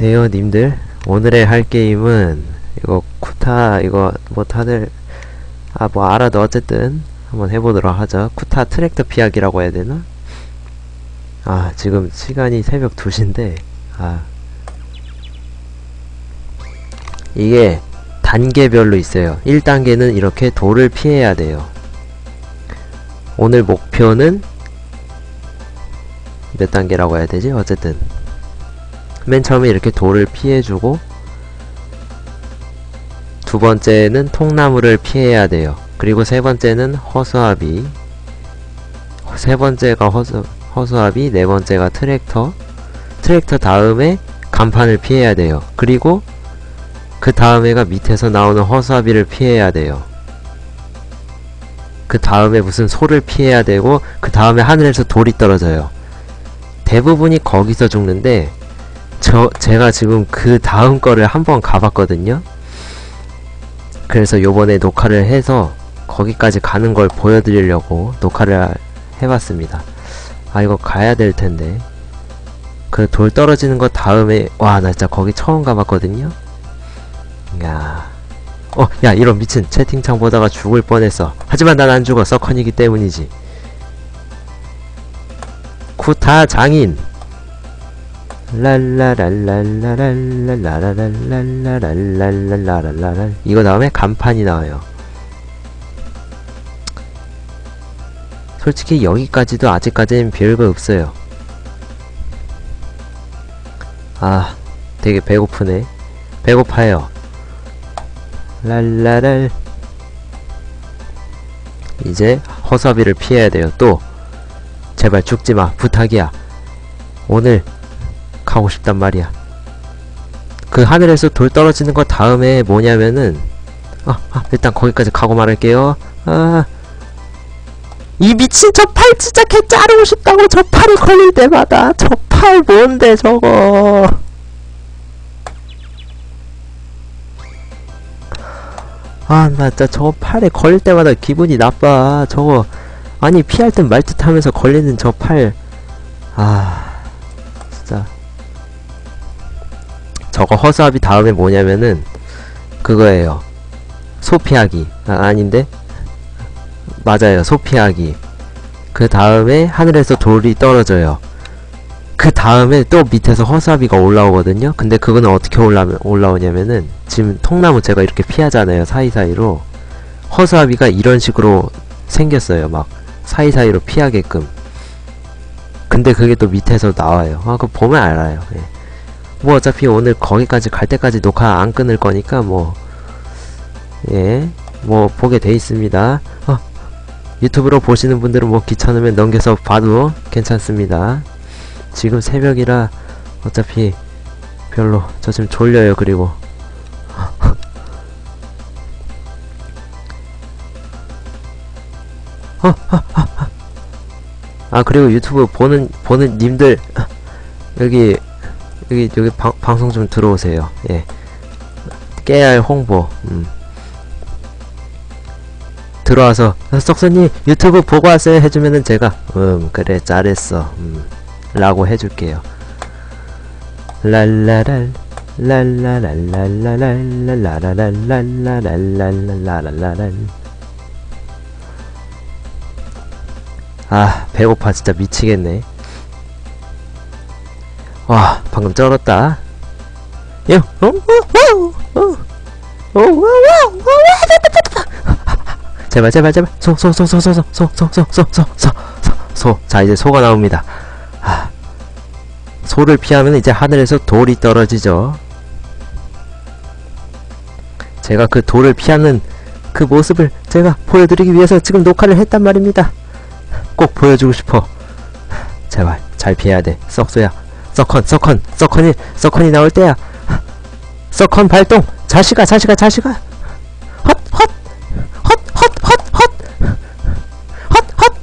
안녕하세요 님들. 오늘의 할 게임은 이거 쿠타 이거 뭐 다들 아 뭐 알아도 어쨌든 한번 해보도록 하죠. 쿠타 트랙터 피하기라고 해야 되나? 아 지금 시간이 새벽 2시인데 아. 이게 단계별로 있어요. 1단계는 이렇게 돌을 피해야 돼요. 오늘 목표는 몇 단계라고 해야 되지? 어쨌든 맨 처음에 이렇게 돌을 피해주고 두 번째는 통나무를 피해야 돼요. 그리고 세 번째는 허수아비 세 번째가 허수, 허수아비 네 번째가 트랙터 트랙터 다음에 간판을 피해야 돼요. 그리고 그 다음에가 밑에서 나오는 허수아비를 피해야 돼요. 그 다음에 무슨 소를 피해야 되고 그 다음에 하늘에서 돌이 떨어져요. 대부분이 거기서 죽는데 저 제가 지금 그 다음 거를 한번 가봤거든요. 그래서 요번에 녹화를 해서 거기까지 가는 걸 보여드리려고 녹화를 해봤습니다. 아 이거 가야 될 텐데 그 돌 떨어지는 거 다음에 와 나 진짜 거기 처음 가봤거든요. 야, 어 야 이런 미친 채팅창 보다가 죽을 뻔했어. 하지만 난 안 죽어 서컨이기 때문이지. 쿠타 장인. 랄라랄랄랄랄랄랄랄랄랄랄랄랄랄랄랄 이거 다음에 간판이 나와요. 솔직히 여기까지도 아직까지는 별거 없어요. 아, 되게 배고프네. 배고파요. 랄라랄. 이제 허섭이를 피해야 돼요. 또 제발 죽지마. 부탁이야. 오늘 가고 싶단 말이야. 그 하늘에서 돌 떨어지는 거 다음에 뭐냐면은 아, 아 일단 거기까지 가고 말할게요. 아. 이 미친 저 팔 진짜 개 자르고 싶다고 저 팔이 걸릴 때마다 저 팔 뭔데 저거 아 나 진짜 저 팔에 걸릴 때마다 기분이 나빠 저거 아니 피할 듯 말 듯 하면서 걸리는 저팔아 저거 허수아비 다음에 뭐냐면은 그거예요. 소피하기. 아, 아닌데? 맞아요. 소피하기. 그 다음에 하늘에서 돌이 떨어져요. 그 다음에 또 밑에서 허수아비가 올라오거든요. 근데 그거는 어떻게 올라, 올라오냐면은 지금 통나무 제가 이렇게 피하잖아요. 사이사이로. 허수아비가 이런 식으로 생겼어요. 막 사이사이로 피하게끔. 근데 그게 또 밑에서 나와요. 아 그거 보면 알아요. 예. 뭐 어차피 오늘 거기까지 갈 때까지 녹화 안 끊을 거니까 뭐 예, 뭐 보게 돼 있습니다. 어, 유튜브로 보시는 분들은 뭐 귀찮으면 넘겨서 봐도 괜찮습니다. 지금 새벽이라 어차피 별로 저 지금 졸려요. 그리고 아 그리고 유튜브 보는 보는 님들 여기 여기 여기 방, 방송 좀 들어오세요. 예. 깨알 홍보. 음. 들어와서 아, 썩소님 유튜브 보고 왔어요 해주면은 제가 음 그래 잘했어 음 라고 해줄게요 랄라랄 랄라랄랄랄랄랄랄랄랄랄랄랄랄랄랄랄랄 아 배고파 진짜 미치겠네 와 방금 쩔었다 요 어? 어? 어? 어? 어? 어? 어? 제발 제발 제발 소 소 소 소 소 소 소 소 소 소 소 소 자 이제 소가 나옵니다 아 소를 피하면 이제 하늘에서 돌이 떨어지죠 제가 그 돌을 피하는 그 모습을 제가 보여드리기 위해서 지금 녹화를 했단 말입니다 꼭 보여주고 싶어 제발 잘 피해야 돼 썩소야 서컨 서컨 서컨이 서컨이 나올 때야. 서컨 발동. 자식아 자식아 자식아. 헛헛. 헛헛헛헛. 헛헛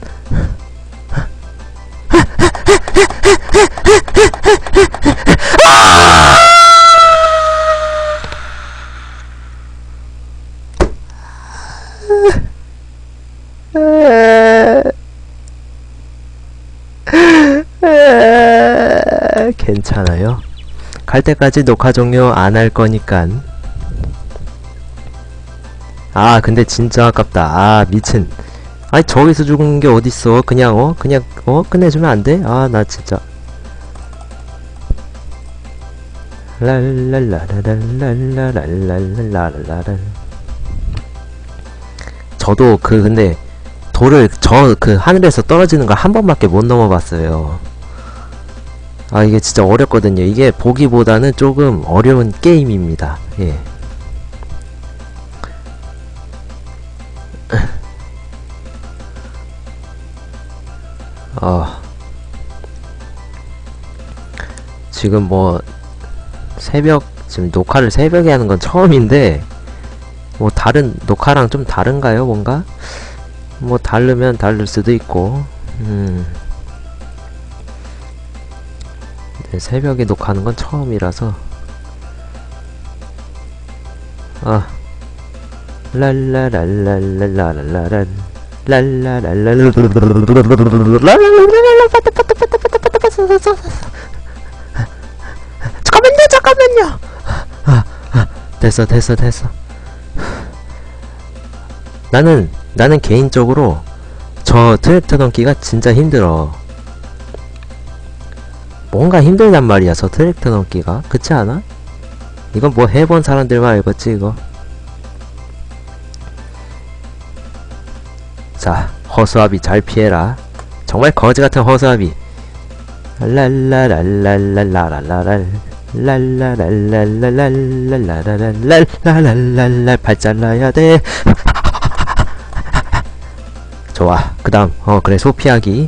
괜찮아요? 갈 때까지 녹화 종료 안 할 거니깐 아 근데 진짜 아깝다. 아 미친. 아니 저기서 죽은 게 어딨어? 그냥 어? 그냥 어? 끝내주면 안 돼? 아 나 진짜. 랄랄라라랄랄랄랄랄랄랄랄 저도 그 근데 돌을 저 그 하늘에서 떨어지는 걸 한 번밖에 못 넘어봤어요 아 이게 진짜 어렵거든요 이게 보기보다는 조금 어려운 게임입니다 예 어. 지금 뭐 새벽 지금 녹화를 새벽에 하는 건 처음인데 뭐 다른 녹화랑 좀 다른가요 뭔가? 뭐 다르면 다를 수도 있고 음. 새벽에 녹화하는 건 처음이라서. 아. 랄라랄랄랄랄랄랄 랄라랄랄 잠깐만요 잠깐만요. 됐어 됐어 됐어. 나는 나는 개인적으로 저 트랙터 넘기가 진짜 힘들어 뭔가 힘들단 말이야 저 트랙터 넘기가. 그렇지 않아? 이건 뭐 해본 사람들만 알겠지 이거? 자 허수아비 잘 피해라. 정말 거지같은 허수아비. 랄라랄랄랄랄랄랄 랄라랄랄랄랄랄랄랄랄랄랄랄 발 잘라야 돼 좋아 그 다음 어 그래 소 피하기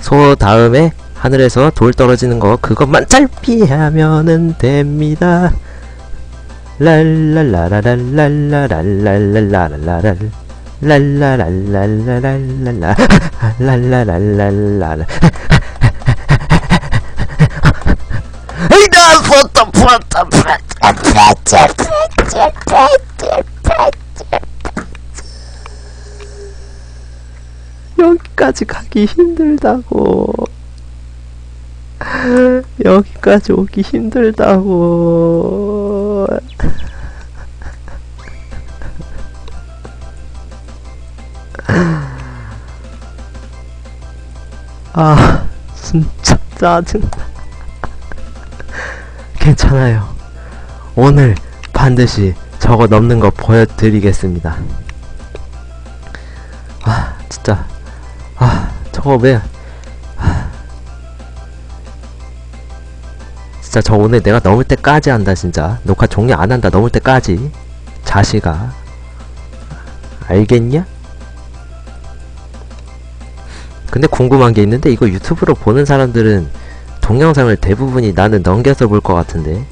소 다음에 하늘에서 돌 떨어지는 거 그것만 잘 피하면은 됩니다. 랄랄라라랄랄라랄랄랄랄랄랄 랄라랄랄랄랄랄라 랄라랄랄랄라 이다 포터 포터 여기까지 가기 힘들다고 여기까지 오기 힘들다고. 아 진짜 짜증 괜찮아요. 오늘 반드시 저거 넘는 거 보여드리겠습니다. 아 진짜. 아 저거 왜 진짜 저 오늘 내가 넘을 때까지 한다 진짜 녹화 종료 안 한다 넘을 때까지 자식아 알겠냐? 근데 궁금한 게 있는데 이거 유튜브로 보는 사람들은 동영상을 대부분이 나는 넘겨서 볼 것 같은데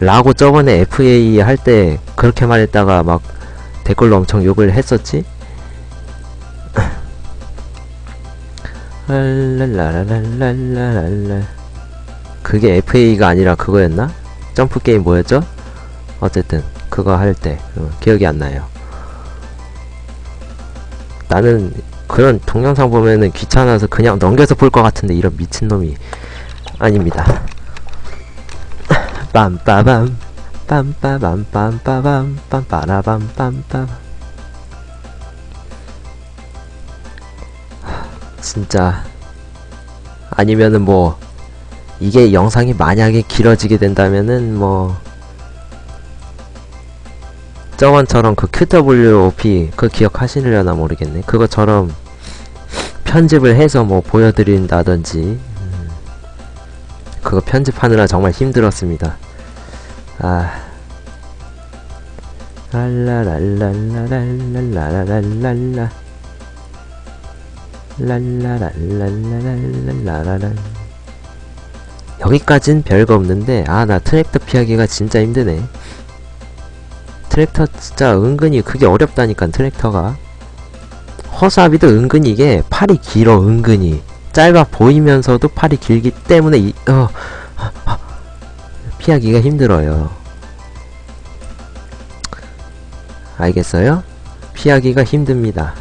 라고 저번에 FA 할 때 그렇게 말했다가 막 댓글로 엄청 욕을 했었지? 랄랄라라랄랄랄랄 그게 FA가 아니라 그거였나? 점프 게임 뭐였죠? 어쨌든 그거 할때 어, 기억이 안 나요. 나는 그런 동영상 보면은 귀찮아서 그냥 넘겨서 볼 것 같은데 이런 미친놈이 아닙니다. 빰빠밤 빰빠밤 빰빠밤 빰빠라밤 빰빠밤 진짜 아니면은 뭐 이게 영상이 만약에 길어지게 된다면은 뭐 저번처럼 그 QWOP 그 기억하시려나 모르겠네. 그것처럼 편집을 해서 뭐 보여드린다든지 음, 그거 편집하느라 정말 힘들었습니다. 아 랄라랄랄랄랄랄랄랄랄라 랄라랄랄랄랄랄랄랄 여기까진 별거 없는데 아 나 트랙터 피하기가 진짜 힘드네. 트랙터 진짜 은근히 그게 어렵다니까 트랙터가. 허수아비도 은근히 이게 팔이 길어 은근히. 짧아 보이면서도 팔이 길기 때문에 이, 어, 피하기가 힘들어요. 알겠어요? 피하기가 힘듭니다.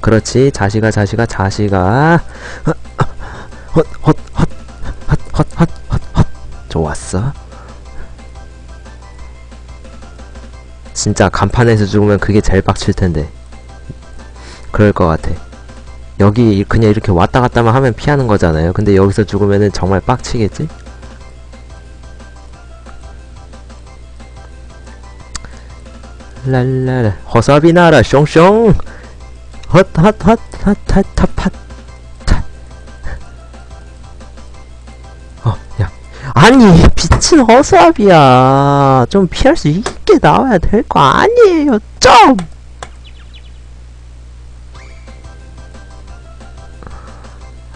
그렇지 자식아 자식아 자식아. 헛헛헛 헛헛 헛, 헛, 헛, 헛. 좋았어. 진짜 간판에서 죽으면 그게 제일 빡칠 텐데. 그럴 것 같아. 여기 그냥 이렇게 왔다 갔다만 하면 피하는 거잖아요. 근데 여기서 죽으면은 정말 빡치겠지? 랄랄라 허사비 나라 숑숑 헛 헛 헛 헛 헛 헛 어, 야. 아니, 빛은 허수아비야. 좀 피할 수 있게 나와야 될 거 아니에요, 좀!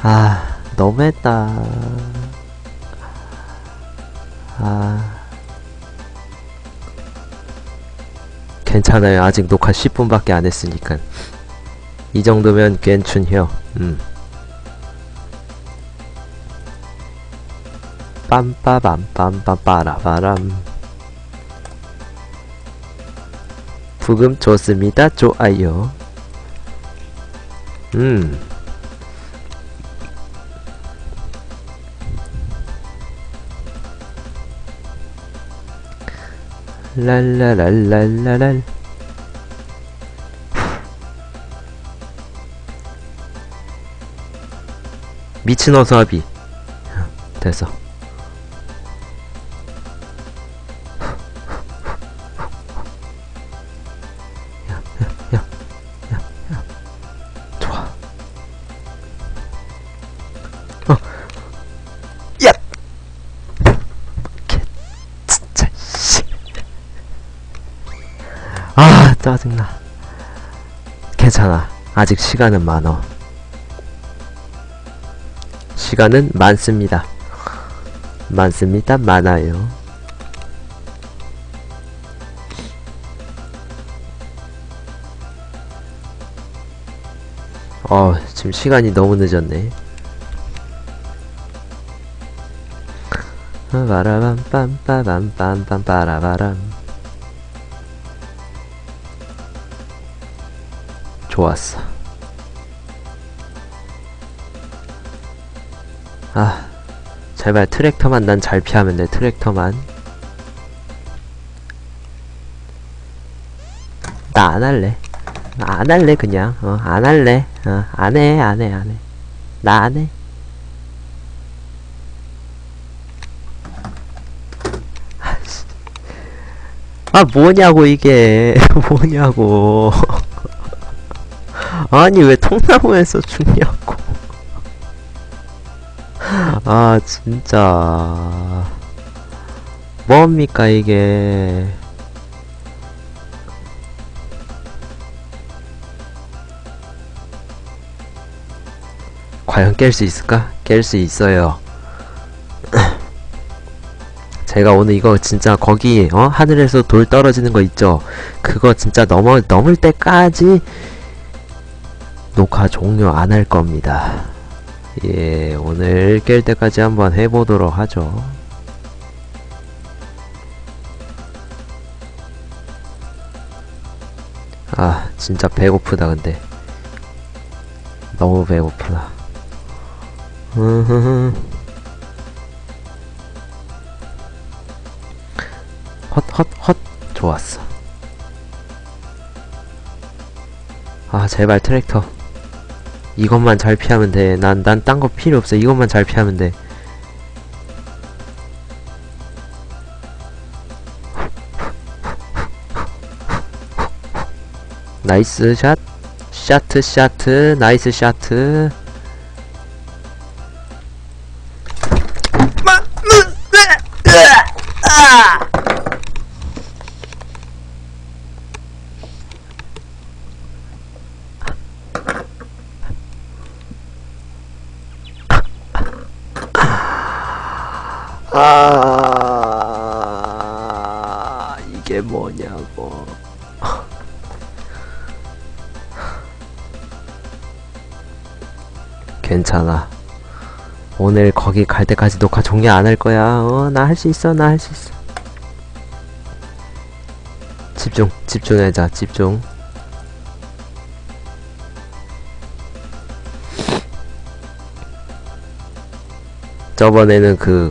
아, 너무했다. 아. 괜찮아요. 아직 녹화 10분밖에 안 했으니까. 이 정도면 괜춘혀. 음. 빰빠밤빰빰빠라바람 부금 좋습니다. 좋아요. 음. 랄라랄랄랄랄 미친 어수합이 됐어 짜증나. 괜찮아. 아직 시간은 많어. 시간은 많습니다. 많습니다. 많아요. 어 지금 시간이 너무 늦었네. 바라밤 빰빠밤 빰빰 빠라바람 좋았어. 아 제발 트랙터만 난 잘 피하면 돼 트랙터만. 나 안 할래. 안 할래 그냥. 어 안 할래. 어 안해 안해 안해. 나 안해. 아이씨. 아 뭐냐고 이게. 뭐냐고 아니 왜 통나무에서 죽냐고. 아 진짜. 뭡니까 이게? 과연 깰 수 있을까? 깰 수 있어요. 제가 오늘 이거 진짜 거기 어? 하늘에서 돌 떨어지는 거 있죠? 그거 진짜 넘어 넘을 때까지 녹화 종료 안 할 겁니다 예, 오늘 깰 때까지 한번 해보도록 하죠. 아, 진짜 배고프다, 근데. 너무 배고프다. 헛, 헛, 헛. 좋았어. 아, 제발 트랙터. 이것만 잘 피하면 돼. 난, 난 딴 거 필요 없어. 이것만 잘 피하면 돼. 나이스 샷. 샤트, 샤트. 나이스 샤트. 아, 이게 뭐냐고. 괜찮아. 오늘 거기 갈 때까지 녹화 종료 안 할 거야. 어, 나 할 수 있어, 나 할 수 있어. 집중, 집중하자, 집중. 저번에는 그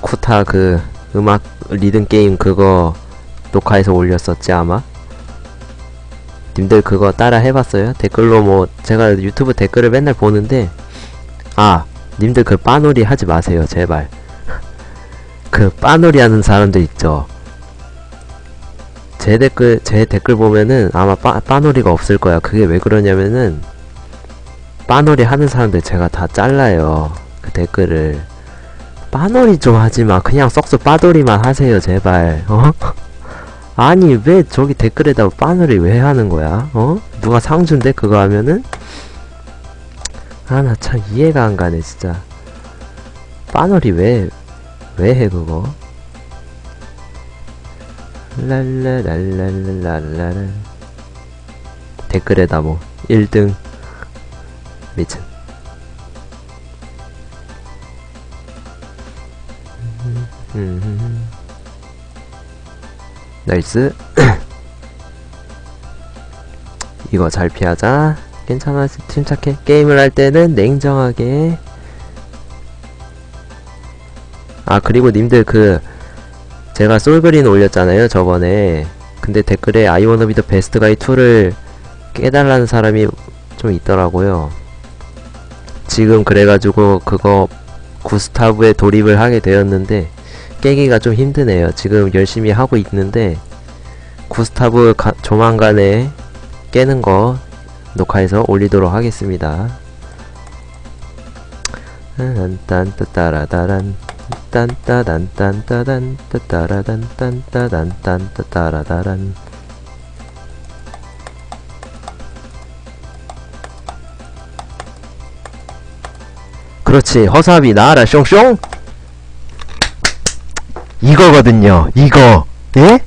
쿠타 그 음악 리듬 게임 그거 녹화해서 올렸었지 아마? 님들 그거 따라 해봤어요? 댓글로 뭐 제가 유튜브 댓글을 맨날 보는데 아 님들 그 빠놀이 하지 마세요 제발. 그 빠놀이 하는 사람들 있죠? 제 댓글 제 댓글 보면은 아마 빠, 빠놀이가 없을 거야. 그게 왜 그러냐면은 빠놀이 하는 사람들 제가 다 잘라요 그 댓글을 빠놀이 좀 하지마. 그냥 썩소 빠돌이만 하세요 제발. 어? 아니 왜 저기 댓글에다 빠놀이 왜 하는 거야? 어? 누가 상준데 그거 하면은? 아 나 참 이해가 안 가네 진짜. 빠놀이 왜 왜 해 그거? 랄라랄랄랄랄랄. 댓글에다 뭐 1등. 미친 음. 나이스. 이거 잘 피하자. 괜찮아. 침착해. 게임을 할 때는 냉정하게. 아 그리고 님들 그 제가 솔그린 올렸잖아요 저번에. 근데 댓글에 아이워너비더 베스트 가이 2를 깨달라는 사람이 좀 있더라고요. 지금 그래가지고 그거 구스타브에 돌입을 하게 되었는데 깨기가 좀 힘드네요. 지금 열심히 하고 있는데 구스타브 가, 조만간에 깨는 거 녹화해서 올리도록 하겠습니다. 딴딴따따라다란 딴따단딴따단 따따라단 딴따단 딴 따따라다란 그렇지 허수아비 나와라 숑숑 이거거든요 이거 예?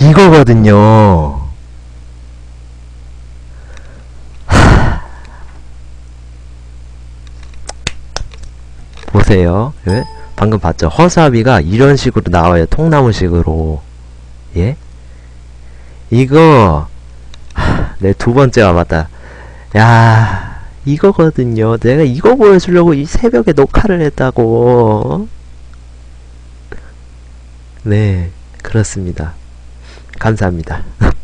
이거거든요 하... 보세요 예? 방금 봤죠 허수아비가 이런 식으로 나와요 통나무식으로 예? 이거 내 두 번째 와봤다 야 이거거든요. 내가 이거 보여주려고 이 새벽에 녹화를 했다고. 네, 그렇습니다. 감사합니다.